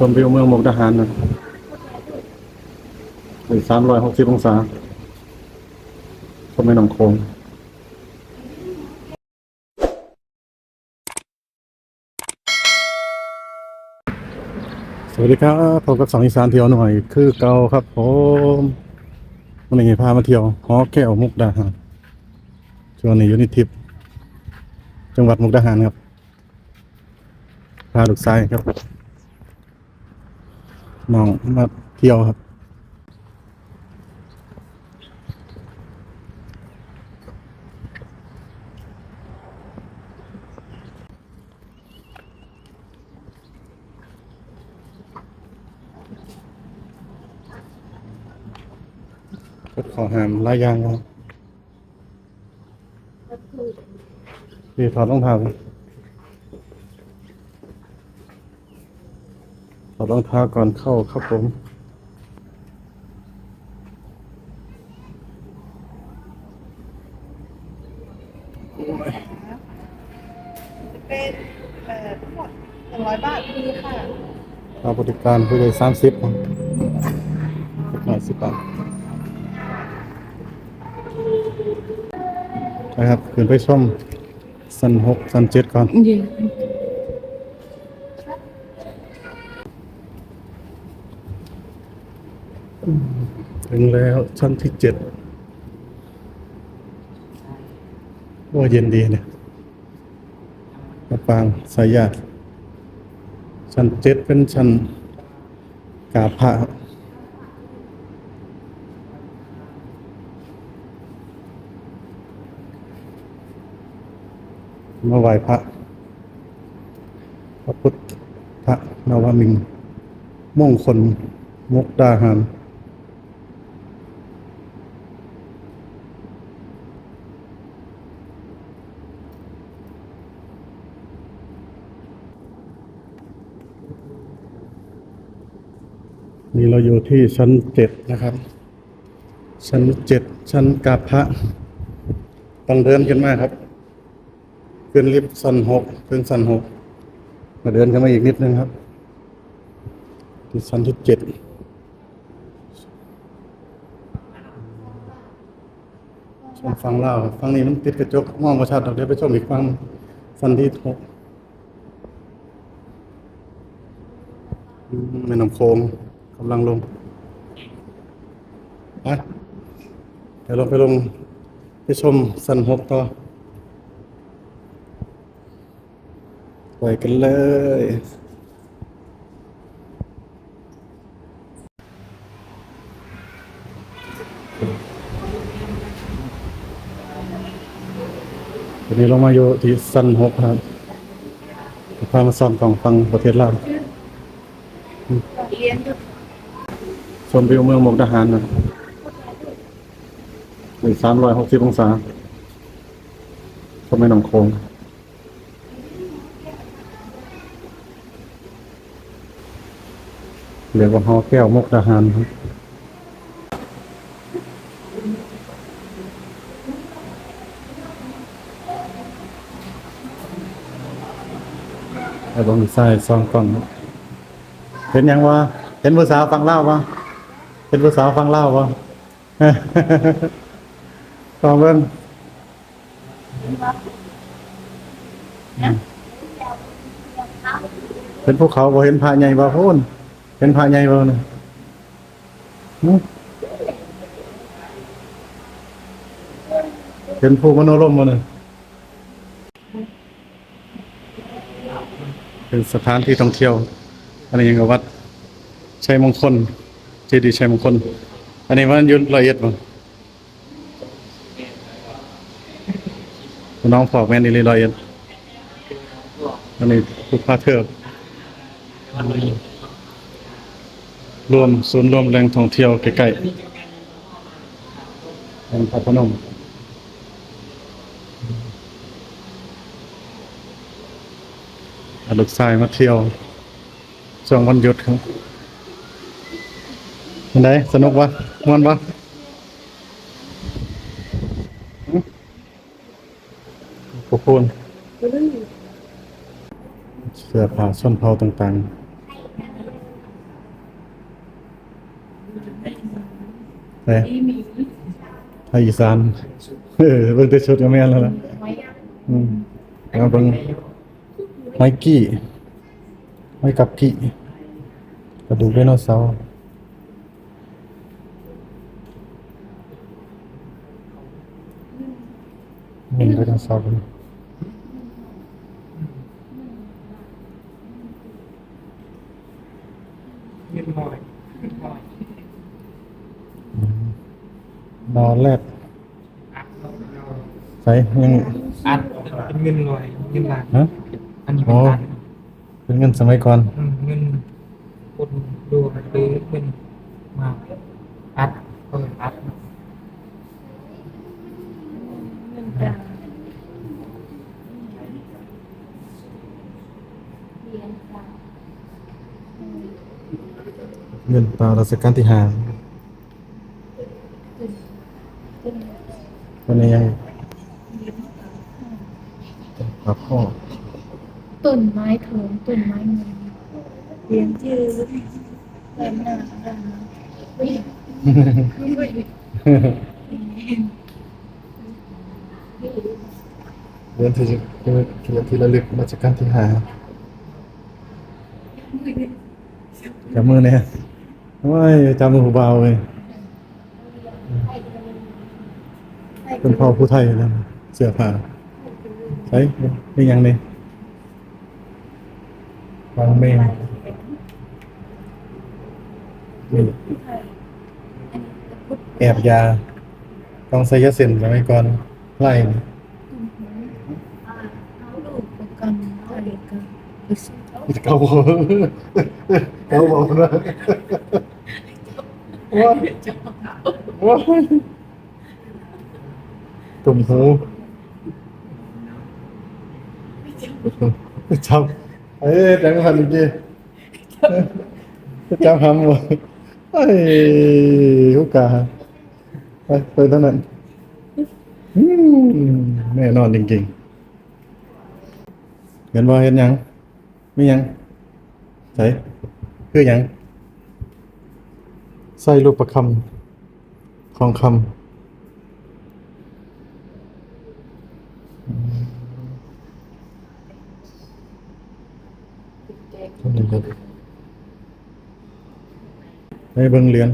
ชมวิวเมืองมุกดาหารนะหรือสามร้อยหกสิบองศาชมแม่น้ำโขงสวัสดีครับผมกับสองอีสานเที่ยวหน่อย คือเก่าครับผมวันนี้พามาเที่ยวหอแก้วมุกดาหารช่วงนี้อยู่ในทริปจังหวัดมุกดาหารครับพาลูกชายครับ น้องมาเที่ยวครับก็ขอหามลายยางครับพี่ถอดรองเท้าถ อดรองเท้าก่อนเข้าครับผมจะเป็นเอ่อทั้งหมดหนึ่งร้อยบาทดีค่ะค่าบริการผู้ใหญ่สามสิบครับเล็กน้อยสิบบาทนะครับขึ้นไปชมสันหกสันเจ็ดก่อน เย็น ถึงแล้วชั้นที่เจ็ดว่าเย็นดีเนี่ยมะปางสายญาติชั้นเจ็ดเป็นชั้นกาพระมาไหว้พระ พระพุทธนวมินทร์มงคลมุกดาหาร นี่เราอยู่ที่ชั้นเจ็ดนะครับ ชั้นเจ็ดชั้นกาพระต้องเดินขึ้นมาครับ ขึ้นลิฟต์ชั้นหกขึ้นชั้นหกมาเดินกันมาอีกนิดนึงครับ ที่ชั้นที่เจ็ดชมฟังเล่าฟังนี้มันติดกระจกมองประชัดเราเดี๋ยวไปชมอีกฟังชั้นที่หกอืมแม่น้ำโขง กำลังลงไปเดี๋ยวเราไปลงไปชมสันหกต่อไปกันเลย วันนี้เรามาอยู่ที่สันหกครับพามาซ้อมของฟังประเทศลาวเรียนดูช มวิวเมืองมุกดาหารนะหรือสามร้อยหกสิบองศาชมแม่น้ำโขงเรียกว่าหอแก้วมุกดาหารครับไอ้บงใส่ซองกล้องเห็นยังว่า เห็นผู้าฟังเล่าปะ เห็นผู้สาวฟังเล่าปะฟังเบิ่งเห็นภูเขาบ่เห็นผาใหญ่บ่พูนเห็นผาใหญ่บ่นะหึเห็นภูมโนรมบ่นะเป็นสถานที่ท่องเที่ยวอันนี้ยังกับวัดชัยมงคล เจดีย์ชัยมงคล อันนี้มันยุ่ละเอียดบ่น้องฝอกแม่นอีหลีละเอียดอันนี้ภูพาเทิบรวมศูนย์รวมแหล่งท่องเที่ยวใกล้ๆแห่งพระพนมลูกชายมาเที่ยวช่วงวันหยุดครับ เป็นไดสนุกวะม่วนวะขอบคุณเสื้อผ้าส้นเท้าต่างๆไทไทยอีสานเออเบิ่งแต่ชุดก็แม่นแล้วล่ะอืมแล้วเบิ่งไมกี้ ไม่กับกี้กระดูกไดโนเสาร์ นหน่อยเงินล้านฮะอันนี้เป็นล้านเป็นเงินสมัยก่อน อืมเงินคนดูหรือเงินมาอัดเอออัด เงินตรา เหรียญตราเงินตราราชการที่ห้าตึ้งตอนนี้ยังครับพ่อต้นไม้เถิงต้นไม้เงินเรียนชื่อเริ่มหน้าเริ่มหน้าเฮ้ยเฮ้ยเรียนที่จะเรียนที่ระลึกราชการที่ห้า จับมือเนี่ยโอ้ยจับมือผู้เบาเลยเป็นพ่อผู้ไทยนะเสื้อผ้าใช่นี่ยังนี่วางเมงนี่แอบยา ต้องใส่ยาเส้นสมัยก่อน ไล่เอาลูกประกันอะไรกันไปซื้อ เขาบอกเขาบอกนะว่าว่าตุ่มหูจำเอ้ยจังหันอีกทีจำหำวะไอ้ฮุกกาไปไปเท่านั้นอืมแน่นอนจริงๆเห็นว่าเห็นยัง ไม่ยังใส่คือหยังใส่รูปประคำทองคำอืมอันนี้ครับให้เบิ่งเหรียญ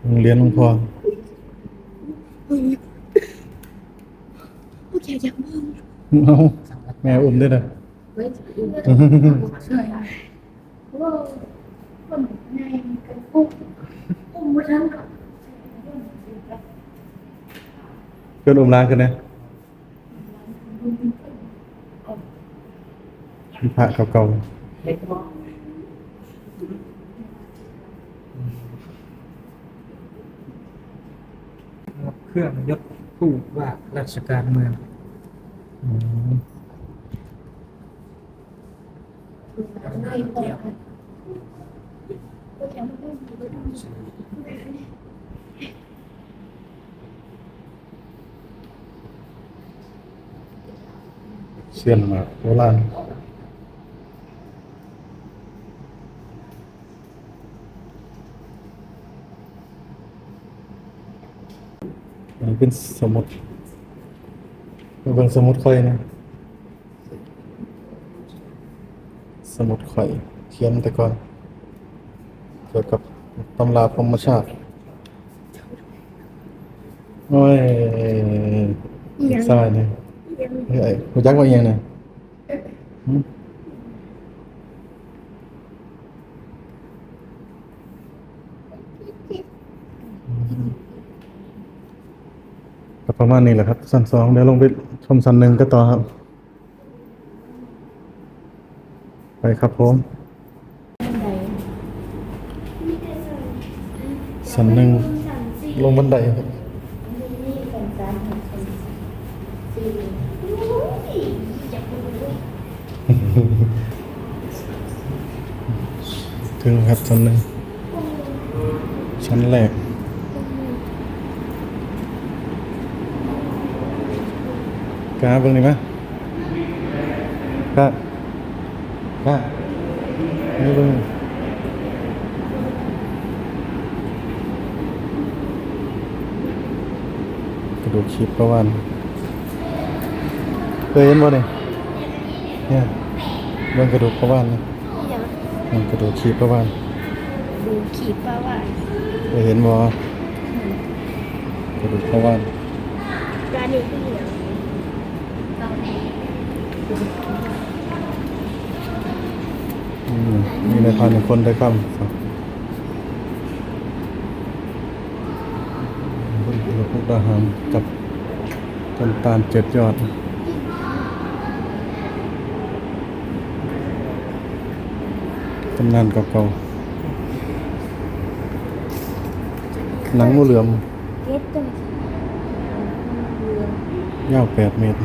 เบิ่งเหรียญหลวงพ่อโอเคอยากมึงเอาแม่อุ่นด้วยนะเว้ยใช่ว่าคนในกันปุ๊บอุ้มมาทั้งกับเกินอุ่มล้างกันนะมีพระเก่าเล็กน้อยเครื่องยศผู้ว่าราชการเมือง ๆอืมใครบอกโอ เคมันก็มีเสียนมากโบราณอันนี้เป็นสมุดมาเบิ่งสมุดข่อยนะ สมุดข่อย เขียนแต่ก่อน เกี่ยวกับตำราพรหมชาติโอ้ยสายเนี่ยเฮ้ยรู้จักว่าอหยังเนี่ยหึก็ ประมาณนี้แหละครับสั้นสองเดี๋ยวลงไปชมสั้นหนึ่งก็ต่อครับ ไปครับผมบันไดสั้นหนึ่งลงบันไดครับถึงครับชั้นหนึ่งชั้นแรก กาเบิ่งนี่มั้ยกะกเบิ่งระดูกชีพประวันเคยเห็นบ่เนี่ยเนี่ยเบิ่งกระดูกประวันเนี่เบิ่งกระดูกชีพประวันดูขีดประวันเคยเห็นบ่กระดูกประวันการนี้คือเห มมีในพันคนได้คำครับเบิ่งกระดูกมุกดาหารกับต้นตาลเจ็ดยอดตำนานเก่าๆหนังงูเหลือมเก็ตตัวนี้เรือยาวแปดเมตร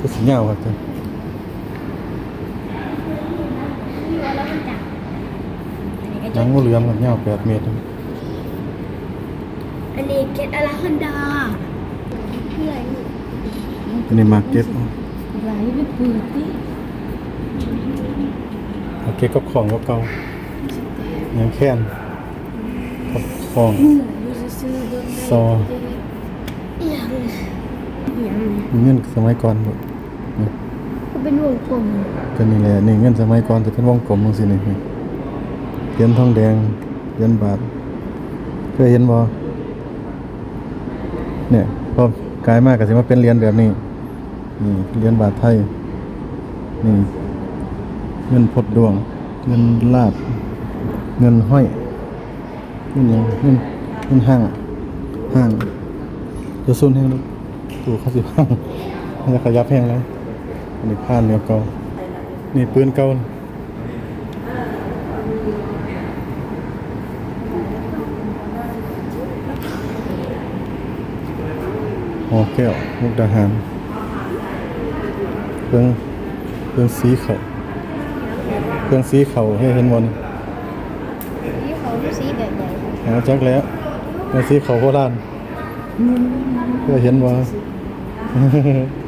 ก็สิยาวครับจ้ะที่ว่าแล้วมันจับอันนี้ก็หนัจะงงูเหลือมครับยาวแปดเมตรอันนี้เก็ตอลาคันดาเพื่อนอันนี้มาร์เก็ตไหลไปเปิดดิมาร์เก็ตกับของเก่าๆยังแค้นกับของเหนื่อยดูซื้อๆเบิ่งได้ซอเอียงเอียงมีเงินสมัยก่อนบ่ นี่ก็เป็นวงกลมก็นี่แหละนี่เงินสมัยก่อนจะเป็นวงกลมจังซี่นี่เหรียญทองแดงเหรียญบาทเคยเห็นบ่เนี่ยพอกลายมากก็สิมาเป็นเหรียญแบบนี้นี่เหรียญบาทไทยนี่เงินพดดวง เงินลาดเงินห้อยเงินยังเงินเงินห้างห้างเดี๋ยวซุนแห้งลูกตู่เขาสิห้างมันจะขยับแห้งแล้ว อันนี้ผ่านเรียวเก่านี่ปืนเก่าหอแก้วมุกดาหารเครื่องเครื่องสีเขาเครื่องสีเขาให้เห็นบนที่เขาสีแบบใหญ่หาจักแล้วเครื่องสีเขาโบราณเคยเห็นบ่โ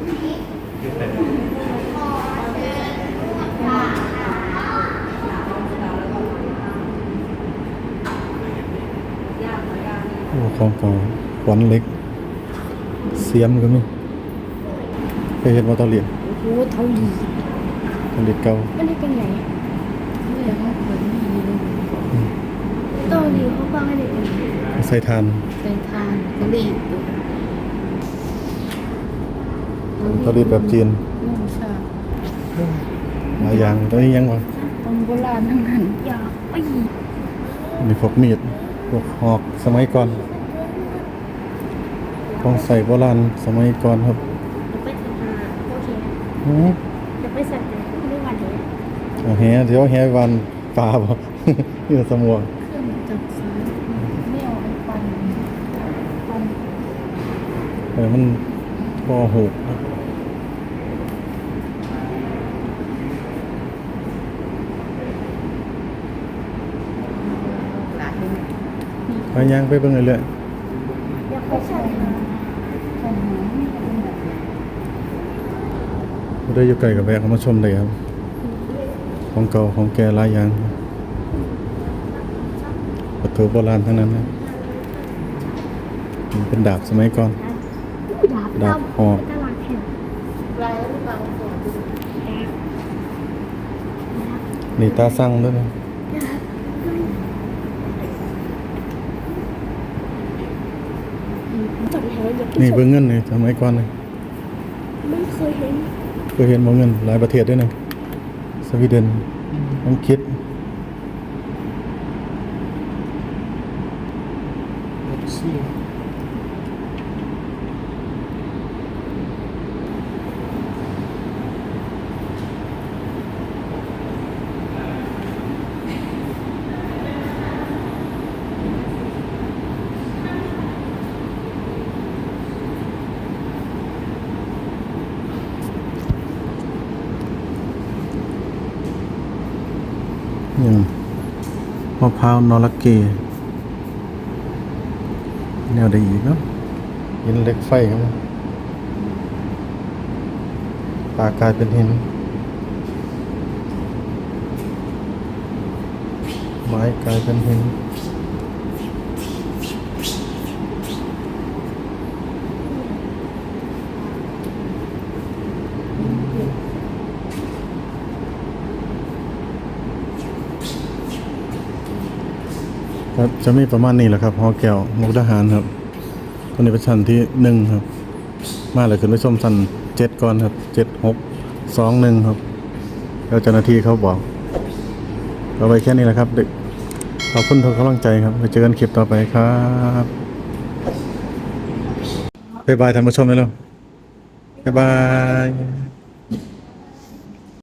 ของเก่าขวัญเล็ก เสียมก็มีเคยเห็นว่าเตาเหรียญโอ้โหเท่าดีเตาเหรียญเก่ามันได้เป็นไงไม่อยากให้คนมีเลยตอนนี้เขาฟังให้เด็กใส่ทานเป็นทานก็รีบเตาเหรียญแบบจีนนุ่มชาหลายอย่างตัวนี้ยังวะตอนโบราณทั้งนั้นอยากไปมีพวกมีดพวกหอกสมัยก่อน ต้องใส่โบราณสมัยก่อนครับเดี๋ยวไปทำงานโอเคอือเดี๋ยวไปสั่งเลยไม่วันเดียวเอาแฮเดี๋ยวแฮวันปลาบ่นี่สมัวเครื่องจักรซื้อไม่เอาไอ้ปันปันเออมันบ่หูกหลายเลยไปย่างไปเบิ่งเรื่อยอยากไปใส่ใส่หมูนี่จะเป็นแบบ ๆบ่ได้อยู่ไกลกับแวะเข้ามาชมเลยครับ ของเก่าของแก่หลายอย่าง ประตูโบราณทั้งนั้นนะมันเป็นดาบสมัยก่อน ดาบดาบหอกตลาดแห่งลายรูปบางส่วนนี่ตาสั่งด้วยนะจัดแห่ยังนี่เบิ่งเงินนี่สมัยก่อนนี่ไม่เคยเห็นเค ยเห็นมองเงินหลายประเทศด้วยนะสวีเดนอังกฤษซี่ อย่างมะพร้าวนอร์เกแนวใดอีกเนาะหินเล็กไฟครับปลากลายเป็นหิน ไม้กลายเป็นหิน ก็จะมีประมาณนี้แหละครับหอแก้วมุกดาหารครับตอนนี้เป็นชั้นที่หนึ่งครับ มาเลยขึ้นไปชมชั้นเจ็ดก่อนครับเจ็ดหกสองหนึ่งครับ แล้วเจ้าหน้าที่เขาบอกเอาไว้แค่นี้แหละครับเด็กขอบคุณทุกกำลังใจครับไปเจอกันคลิปต่อไปครับบ๊ายบายท่านผู้ชมเลยเนาะบ๊ายบาย